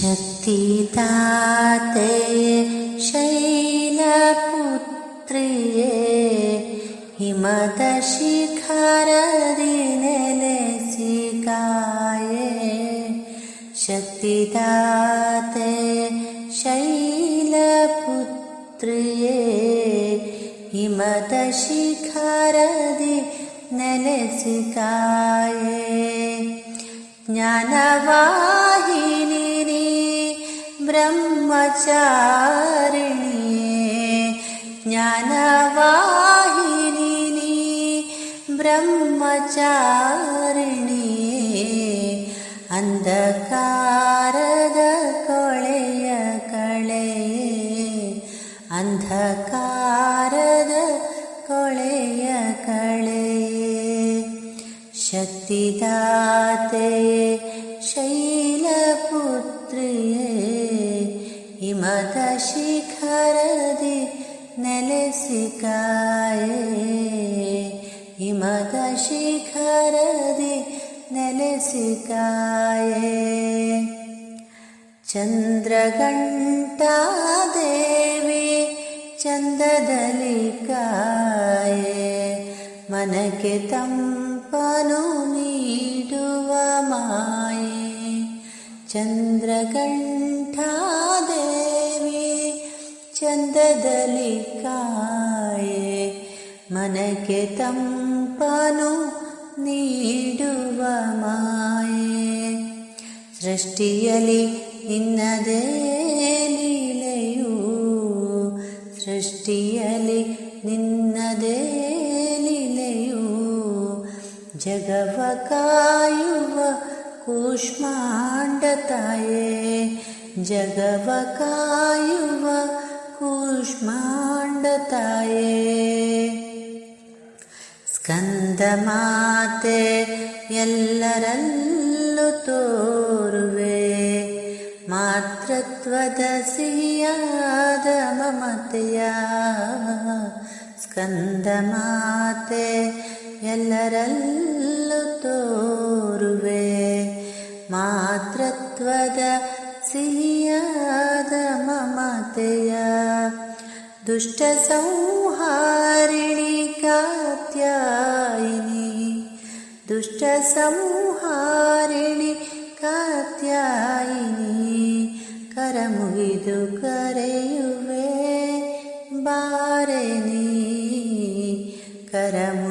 शक्तिदाते शैलपुत्रिये हिमदशिखरदिनेलेसिकाये शक्तिदाते शैलपुत्रिये हिमदशिखरदि नलसिकाये ज्ञानवाहिनी ब्रह्मचारिणी ज्ञानवाहिनी ब्रह्मचारिणी अन्धकारद कोळय कळे अन्धकारद कोळय कळे। शक्तिदाते सिकाये हिमकशिखर दि नलसिकाय। चन्द्रकण्टा देवी चन्द्रदलिकाय मनगितं पनु नीडुव माये चन्द्रकण्ट ಚಂದದಲ್ಲಿ ಕಾಯೆ ಮನಕ್ಕೆ ತಂಪನು ನೀಡುವ ಮಾಯೆ ಸೃಷ್ಟಿಯಲ್ಲಿ ನಿನ್ನದೇ ಲೀಲೆಯು ಸೃಷ್ಟಿಯಲ್ಲಿ ನಿನ್ನದೇ ಲೀಲೆಯು ಜಗವ ಕಾಯುವ ಕೂಷ್ಮಾಂಡತಾಯೇ ಜಗವ ಕಾಯುವ ಕೂಷ್ಮಾಂಡತಾಯೇ ಸ್ಕಂದಮಾತೆ ಎಲ್ಲರಲ್ಲೂ ತೋರುವೆ ಮಾತೃತ್ವದ ಸಿಹಿಯಾದ ಮಮತೆಯ ಸ್ಕಂದಮಾತೆ ಎಲ್ಲರಲ್ಲೂ ತೋರುವೆ ಮಾತೃತ್ವದ ममतया। दुष्टसंहारिणि का्यायिनी दुष्टसंहारिणि का्यायिनी करमविदु करे हुए बारिणी करम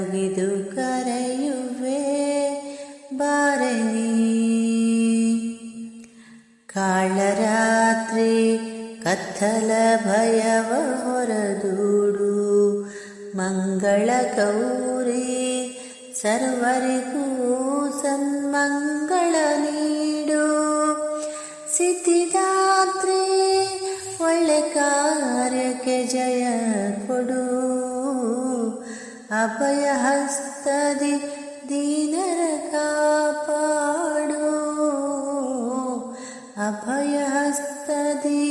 ಕಾಳರಾತ್ರಿ ಕತ್ತಲ ಭಯವ ಹೊರದೂಡು ಮಂಗಳ ಗೌರಿ ಸರ್ವರಿಗೂ ಸನ್ಮಂಗಳ ನೀಡು ಸಿದ್ಧಿದಾತ್ರಿ ಒಳ್ಳೆ ಕಾರ್ಯಕ್ಕೆ ಜಯ ಕೊಡು ಅಭಯ ಹಸ್ತದಿ ದೀನರ ಕಾಪಾಡು अभयहस्तदि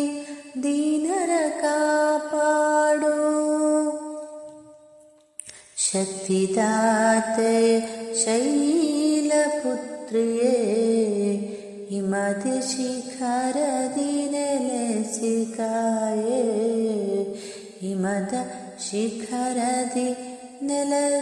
दीनरकापाडो। शक्तिदाते शैलपुत्र्ये हिमतिशिखर दिनलसिकाये हिमतशिखर दिनलसिकाये